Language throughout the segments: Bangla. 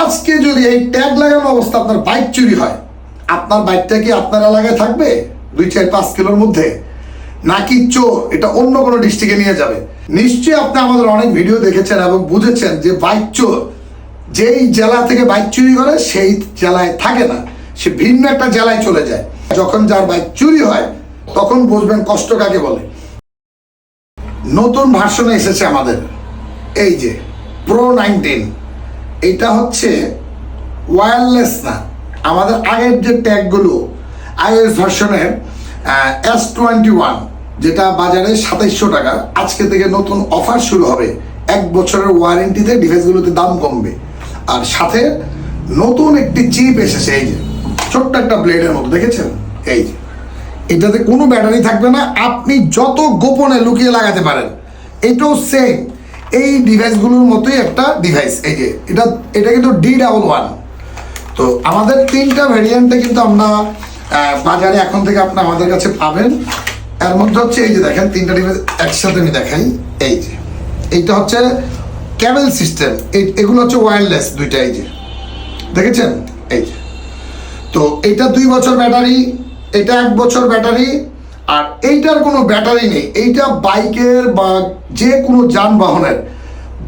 আজকে যদি এই ট্যাগ লাগানো অবস্থা আপনার বাইক চুরি হয়, আপনার বাইকটা কি আপনার এলাকায় থাকবে? দুই চার পাঁচ কিলোর মধ্যে? নাকি চোর? এটা অন্য কোনো ডিস্ট্রিক্টে নিয়ে যাবে। নিশ্চয়ই আপনি আমাদের অনেক ভিডিও দেখেছেন এবং বুঝেছেন যে বাইক চোর যেই জেলা থেকে বাইক চুরি করে, সেই জেলায় থাকে না। সে ভিন্ন একটা জেলায় চলে যায়। যখন যার বাইক চুরি হয়, তখন বুঝবেন কষ্ট কাকে বলে। নতুন ভার্সনে এসেছে আমাদের। এই যে প্রো নাইনটিন এটা হচ্ছে ওয়্যারলেস না। আমাদের আগের যে ট্যাগগুলো আইএস ভার্সনের এস টোয়েন্টি ওয়ান যেটা বাজারে সাতাইশশো টাকা, আজকে থেকে নতুন অফার শুরু হবে। এক বছরের ওয়ারেন্টিতে ডিভাইসগুলোতে দাম কমবে। আর সাথে নতুন একটি চিপ এসেছে, এই যে, ছোট্ট একটা ব্লেডের মতো, দেখেছেন? এই যে, এটাতে কোনো ব্যাটারি থাকবে না, আপনি যত গোপনে লুকিয়ে লাগাতে পারেন, এটাও সেম এই ডিভাইসগুলোর মতোই একটা ডিভাইস এই যে, এটা এটা কিন্তু ডি ডাবল ওয়ান তো আমাদের তিনটা ভেরিয়েন্টে কিন্তু আমরা বাজারে এখন থেকে আপনি আমাদের কাছে পাবেন। এর মধ্যে হচ্ছে এই যে দেখেন, তিনটা ডিভাইস একসাথে আমি দেখাই। এই যে, এইটা হচ্ছে ক্যাবেল সিস্টেম এগুলো হচ্ছে ওয়্যারলেস দুইটা, এই যে। দেখেছেন? এই যে, তো এটা দুই বছর ব্যাটারি, এটা এক বছর ব্যাটারি আর এইটার কোনো ব্যাটারি নেই। এইটা বাইকের বা যে কোনো যানবাহনের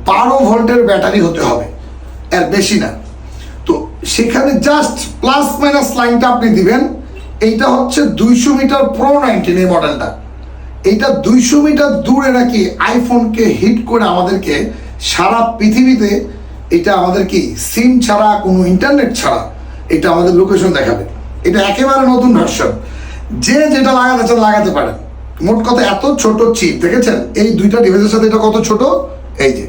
বারো ভোল্টের ব্যাটারি হতে হবে। এর বেশি না। তো সেখানে জাস্ট প্লাস মাইনাস লাইনটা আপনি দিবেন। এইটা হচ্ছে দুইশো মিটার প্রো নাইনটিন এই মডেলটা এইটা দুইশো মিটার দূরে নাকি আইফোনকে হিট করে আমাদেরকে সারা পৃথিবীতে এটা আমাদের কি সিম ছাড়া, কোনো ইন্টারনেট ছাড়া এটা আমাদের লোকেশন দেখাবে। এটা একেবারে নতুন ভার্সন যে যেটা লাগাতে চান লাগাতে পারেন মোট কথা এত ছোট চিপ দেখেছেন? এই দুইটা ডিভাইসের সাথে এটা কত ছোট? এই যে।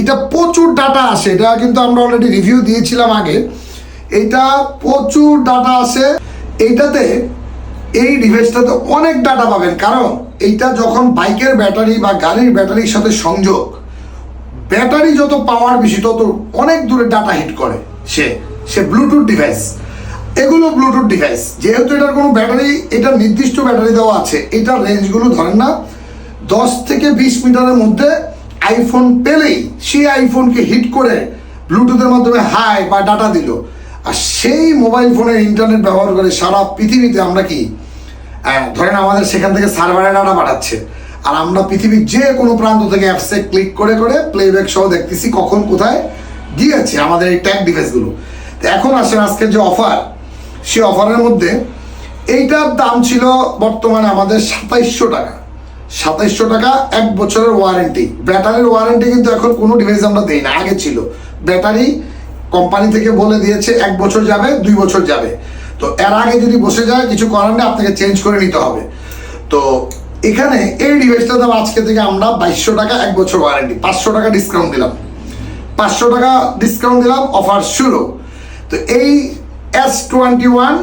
এটা প্রচুর ডাটা আসে এটা কিন্তু আমরা অলরেডি রিভিউ দিয়েছিলাম আগে। এটা প্রচুর ডাটা আসে এইটাতে এই ডিভাইসটাতে অনেক ডাটা পাবেন। কারণ এইটা যখন বাইকের ব্যাটারি বা গাড়ির ব্যাটারির সাথে সংযোগ ব্যাটারি যত পাওয়ার বেশি, তত অনেক দূরে ডাটা হিট করে সে সে ব্লুটুথ ডিভাইস এগুলো ব্লুটুথ ডিভাইস যেহেতু এটার কোনো ব্যাটারি, এটা নির্দিষ্ট ব্যাটারি দেওয়া আছে। এটার রেঞ্জগুলো ধরেন না, দশ থেকে বিশ মিটারের মধ্যে আইফোন পেলেই সেই আইফোনকে হিট করে ব্লুটুথের মাধ্যমে হাই বা ডাটা দিল। আর সেই মোবাইল ফোনের ইন্টারনেট ব্যবহার করে সারা পৃথিবীতে আমরা কি ধরেন আমাদের সেখান থেকে সার্ভারে ডাটা পাঠাচ্ছে। আর আমরা পৃথিবীর যে কোনো প্রান্ত থেকে অ্যাপসে ক্লিক করে করে প্লেব্যাক সহ দেখতেছি কখন কোথায় গিয়েছে আমাদের এই ট্যাগ ডিভাইসগুলো তো এখন আসেন আজকের যে অফার সেই অফারের মধ্যে এইটার দাম ছিল বর্তমানে আমাদের সাতাইশশো টাকা। সাতাইশশো টাকা এক বছরের ওয়ারেন্টি ব্যাটারির ওয়ারেন্টি কিন্তু এখন কোনো ডিভাইস আমরা দেই না, আগে ছিল। ব্যাটারি কোম্পানি থেকে বলে দিয়েছে এক বছর যাবে, দুই বছর যাবে। তো এর আগে যদি বসে যায়, কিছু করার নেই, আপনাকে চেঞ্জ করে নিতে হবে। তো এখানে এই ডিভাইসটার দাম আজকে থেকে আমরা বাইশশো টাকা এক বছর ওয়ারেন্টি পাঁচশো টাকা ডিসকাউন্ট দিলাম। পাঁচশো টাকা ডিসকাউন্ট দিলাম অফার শুরু। তো এই এস টোয়েন্টি ওয়ান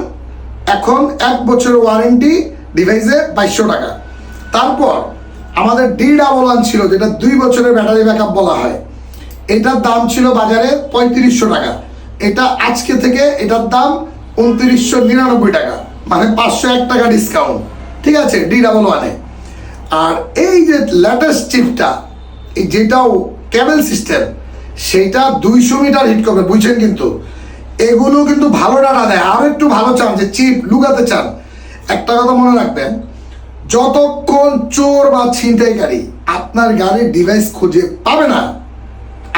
এখন এক বছরের ওয়ারেন্টি ডিভাইসে বাইশশো টাকা। তারপর আমাদের ডি ডাবল ওয়ান ছিল, যেটা দুই বছরের ব্যাটারি ব্যাকআপ বলা হয়। এটার দাম ছিল বাজারে পঁয়ত্রিশশো টাকা। এটা আজকে থেকে এটার দাম উনত্রিশশো নিরানব্বই টাকা মানে পাঁচশো এক টাকা ডিসকাউন্ট ঠিক আছে ডি ডাবল ওয়ানে আর এই যে লেটেস্ট চিপটা যেটাও ক্যাবেল সিস্টেম সেইটা দুইশো মিটার হিট করবে বুঝছেন কিন্তু? এগুলো কিন্তু ভালো ডাটা দেয়। আর একটু ভালো চান, যে চিপ লুকাতে চান। একটা কথা মনে রাখবেন, যতক্ষণ চোর বা ছিনতাইকারী আপনার গাড়ির ডিভাইস খুঁজে পাবে না,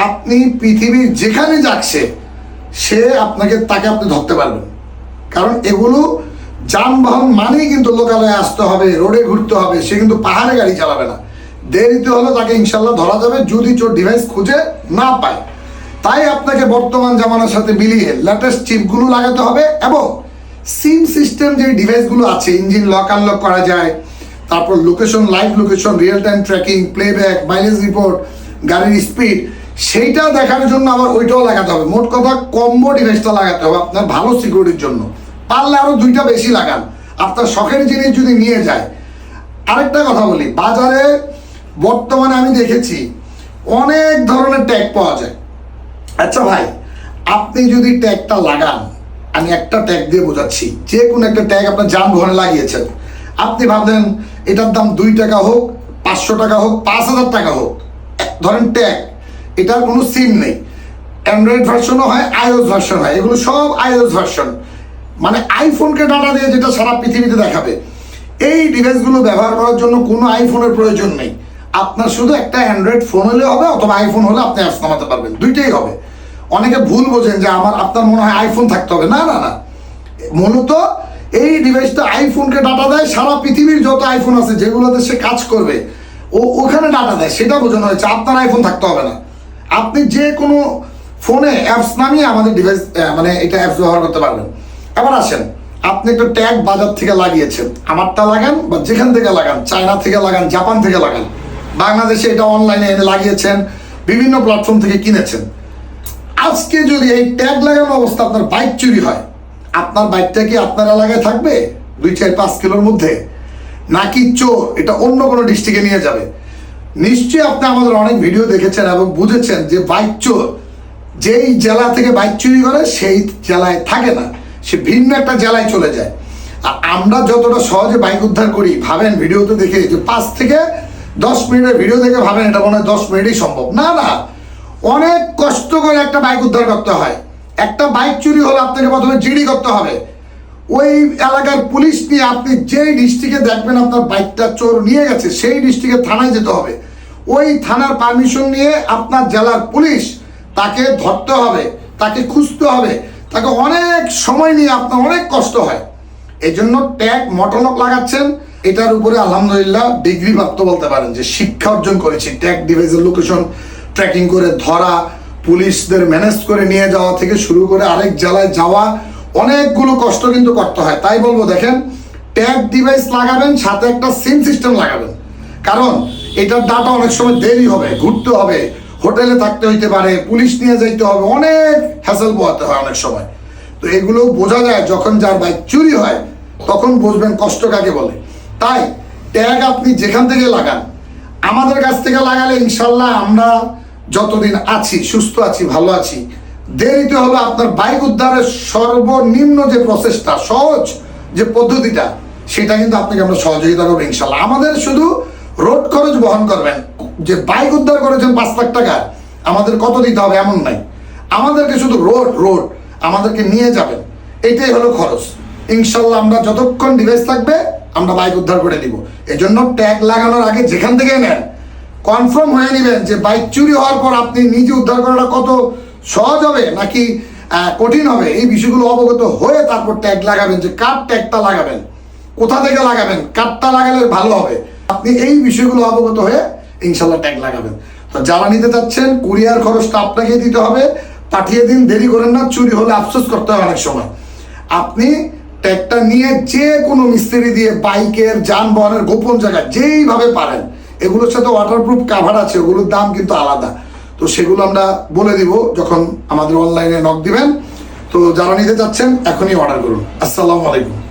আপনি পৃথিবীর যেখানে যাচ্ছে সে আপনাকে, তাকে আপনি ধরতে পারবেন। কারণ এগুলো যানবাহন মানেই কিন্তু লোকালয়ে আসতে হবে, রোডে ঘুরতে হবে, সে কিন্তু পাহাড়ে গাড়ি চালাবে না। দেরিতে হলে তাকে ইনশাল্লাহ ধরা যাবে, যদি চোর ডিভাইস খুঁজে না পায়। তাই আপনাকে বর্তমান জামানার সাথে মিলিয়ে লেটেস্ট চিপগুলো লাগাতে হবে এবং সিম সিস্টেম যে ডিভাইসগুলো আছে ইঞ্জিন লক আনলক করা যায়, তারপর location live location real time tracking playback mileage report গাড়ির স্পিড সেইটা দেখার জন্য আবার ওইটাও লাগাতে হবে। মোট কথা কম্বো ডিভাইসটা লাগাতে হবে আপনার ভালো সিকিউরিটির জন্য। পারলে আরও দুইটা বেশি লাগান। আপনার শখের জিনিস যদি নিয়ে যায়, আরেকটা কথা বলি, বাজারে বর্তমানে আমি দেখেছি অনেক ধরনের ট্যাগ পাওয়া যায়। আচ্ছা ভাই, আপনি যদি ট্যাগটা লাগান, আমি একটা ট্যাগ দিয়ে বোঝাচ্ছি। যে কোনো একটা ট্যাগ আপনার যানবাহনে লাগিয়েছেন। আপনি ভাবলেন, এটার দাম দুই টাকা হোক, পাঁচশো টাকা হোক, পাঁচ হাজার টাকা হোক। ধরেন ট্যাগ, এটার কোনো সিম নেই। অ্যান্ড্রয়েড ভার্সনও হয়, আইওএস ভার্সন হয়, এগুলো সব আইওএস ভার্সন। মানে আইফোনকে ডাটা দিয়ে যেটা সারা পৃথিবীতে দেখাবে। এই ডিভাইসগুলো ব্যবহার করার জন্য কোনো আইফোনের প্রয়োজন নেই। আপনার শুধু একটা অ্যান্ড্রয়েড ফোন হলে হবে অথবা আইফোন হলে আপনি অ্যাপস নামাতে পারবেন। দুইটাই হবে। অনেকে ভুল বোঝেন যে আমার, আপনার মনে হয় আইফোন থাকতে হবে। না না না। মূলত এই ডিভাইসটা আইফোনকে ডাটা দেয়, সারা পৃথিবীর যত আইফোন আছে, যেগুলোতে সে কাজ করবে, ও, ওখানে ডাটা দেয়। সেটা বোঝানো হয়েছে, আপনার আইফোন থাকতে হবে না। আপনি যে কোনো ফোনে অ্যাপস নামিয়ে আমাদের ডিভাইস মানে এটা অ্যাপস ব্যবহার করতে পারবেন। এবার আসেন, আপনি একটা ট্যাগ বাজার থেকে লাগিয়েছেন। আমারটা লাগান বা যেখান থেকে লাগান চায়না থেকে লাগান জাপান থেকে লাগান। বাংলাদেশে এটা অনলাইনে এনে লাগিয়েছেন, বিভিন্ন প্ল্যাটফর্ম থেকে কিনেছেন। আজকে যদি এই ট্যাগ লাগানো অবস্থা আপনার বাইক চুরি হয়, আপনার বাইকটা কি আপনার এলাকায় থাকবে? দুই চার পাঁচ কিলোর মধ্যে? নাকি চোর? এটা অন্য কোনো ডিস্ট্রিক্টে নিয়ে যাবে? নিশ্চয়ই আপনি আমাদের অনেক ভিডিও দেখেছেন এবং বুঝেছেন যে বাইক চোর, যেই জেলা থেকে বাইক চুরি করে, সেই জেলায় থাকে না। সে ভিন্ন একটা জেলায় চলে যায়। আর আমরা যতটা সহজে বাইক উদ্ধার করি, ভাবেন ভিডিওতে দেখে যে পাঁচ থেকে দশ মিনিটের ভিডিও দেখে ভাবেন এটা মনে হয় দশ মিনিটই সম্ভব। না না। অনেক কষ্ট করে একটা বাইক উদ্ধার করতে হয়। একটা বাইক চুরি হলে আপনাকে প্রথমে জিডি করতে হবে। ওই এলাকার পুলিশ নিয়ে আপনি যেই ডিস্ট্রিক্টে দেখবেন আপনার বাইকটা চোর নিয়ে গেছে, সেই ডিস্ট্রিক্টে থানায় যেতে হবে। ওই থানার পারমিশন নিয়ে আপনার জেলার পুলিশ তাকে ধরতে হবে, তাকে খুঁজতে হবে। তাকে অনেক সময় নিয়ে আপনার অনেক কষ্ট হয়। এই জন্য ট্যাগ মটলক লাগাচ্ছেন। এটার উপরে আলহামদুলিল্লাহ ডিগ্রি প্রাপ্ত বলতে পারেন যে শিক্ষা অর্জন করেছি। ট্যাগ ডিভাইসের লোকেশন ট্র্যাকিং করে ধরা, পুলিশদের ম্যানেজ করে নিয়ে যাওয়া থেকে শুরু করে আরেক জেলায় যাওয়া, অনেকগুলো কষ্ট কিন্তু করতে হয়। তাই বলব, দেখেন ট্যাগ ডিভাইস লাগাবেন, সাথে একটা সিম সিস্টেম লাগাবেন। কারণ এটার ডাটা অনেক সময় দেরি হবে, ঘুরতে হবে, হোটেলে থাকতে হইতে পারে, পুলিশ নিয়ে যাইতে হবে, অনেক হ্যাসেল পোহাতে হয় অনেক সময়। তো এগুলো বোঝা যায়, যখন যার বাইক চুরি হয়, তখন বুঝবেন কষ্ট কাকে বলে। তাই ট্যাগ আপনি যেখান থেকে লাগান, আমাদের কাছ থেকে লাগালে ইনশাল্লাহ আমরা যতদিন আছি, সুস্থ আছি, ভালো আছি, দেরিতে হলো আপনার বাইক উদ্ধারের সর্বনিম্ন যে প্রসেসটা সহজ যে পদ্ধতিটা, সেটা কিন্তু আপনাকে আমরা সহযোগিতা করব ইনশাল্লাহ। আমাদের শুধু রোড খরচ বহন করবেন, যে বাইক উদ্ধার করেছেন পাঁচ লাখ টাকা, আমাদের কত দিতে হবে এমন নাই। আমাদেরকে শুধু রোড রোড, আমাদেরকে নিয়ে যাবেন, এটাই হলো খরচ। ইনশাল্লাহ আমরা যতক্ষণ ডিভাইস থাকবে আমরা বাইক উদ্ধার করে দিব। এজন্য ট্যাগ লাগানোর আগে যেখান থেকে নেন কনফার্ম হয়ে নেবেন যে বাইক চুরি হওয়ার পর আপনি নিজে উদ্ধার করাটা কত সহজ হবে নাকি কঠিন হবে। এই বিষয়গুলো অবগত হয়ে তারপর ট্যাগ লাগাবেন যে কার ট্যাগটা লাগাবেন, কোথা থেকে লাগাবেন, কারটা লাগালে ভালো হবে। আপনি এই বিষয়গুলো অবগত হয়ে ইনশাল্লাহ ট্যাগ লাগাবেন। তো যারা নিতে চাচ্ছেন, কুরিয়ার খরচটা আপনাকে দিতে হবে। পাঠিয়ে দিন, দেরি করেন না, চুরি হলে আফসোস করতে হবে অনেক সময়। আপনি ট্যাগটা নিয়ে যে কোনো মিস্ত্রি দিয়ে বাইকের যানবাহনের গোপন জায়গা যেইভাবে পারেন, এগুলোর সাথে ওয়াটারপ্রুফ কাভার আছে, ওগুলোর দাম কিন্তু আলাদা। তো সেগুলো আমরা বলে দিব যখন আমাদের অনলাইনে নক দিবেন। তো যারা নিতে চাচ্ছেন, এখনই অর্ডার করুন। আসসালামু আলাইকুম।